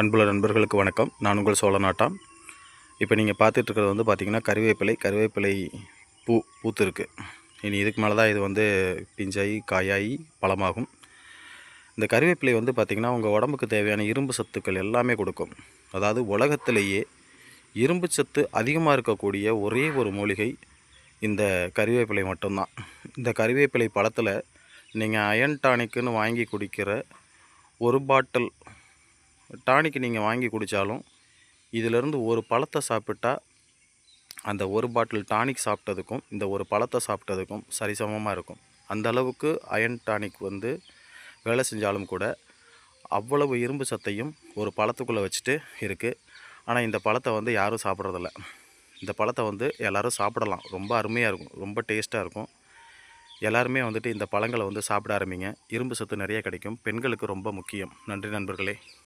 அன்புள்ள நண்பர்களுக்கு வணக்கம். நான் உங்கள் சோழ நாட்டாம் இப்போ நீங்கள் பார்த்துட்ருக்கிறது வந்து பார்த்திங்கன்னா கருவேப்பிலை கருவேப்பிலை பூ பூத்துருக்கு. இனி இதுக்கு மேலே தான் இது வந்து பிஞ்சாயி காயாகி பழமாகும். இந்த கருவேப்பிலை வந்து பார்த்திங்கன்னா உங்கள் உடம்புக்கு தேவையான இரும்பு சத்துக்கள் எல்லாமே கொடுக்கும். அதாவது உலகத்திலேயே இரும்பு சத்து அதிகமாக இருக்கக்கூடிய ஒரே ஒரு மூலிகை இந்த கருவேப்பிலை மட்டும்தான். இந்த கருவேப்பிலை பழத்தில் நீங்கள் அயன் டானிக்குன்னு வாங்கி குடிக்கிற ஒரு பாட்டில் டானிக் நீங்கள் வாங்கி குடித்தாலும் இதிலேருந்து ஒரு பழத்தை சாப்பிட்டா அந்த ஒரு பாட்டில் டானிக் சாப்பிட்டதுக்கும் இந்த ஒரு பழத்தை சாப்பிட்டதுக்கும் சரிசமமாக இருக்கும். அந்த அளவுக்கு அயன் டானிக் வந்து வேலை செஞ்சாலும் கூட அவ்வளவு இரும்பு சத்தையும் ஒரு பழத்துக்குள்ளே வச்சுட்டு இருக்குது ஆனால் இந்த பழத்தை வந்து யாரும் சாப்பிட்றதில்ல. இந்த பழத்தை வந்து எல்லோரும் சாப்பிடலாம். ரொம்ப அருமையாக இருக்கும். ரொம்ப டேஸ்ட்டாக இருக்கும். எல்லாருமே வந்துட்டு இந்த பழங்களை வந்து சாப்பிட ஆரம்பிங்க. இரும்பு சத்து நிறைய கிடைக்கும். பெண்களுக்கு ரொம்ப முக்கியம். நன்றி நண்பர்களே.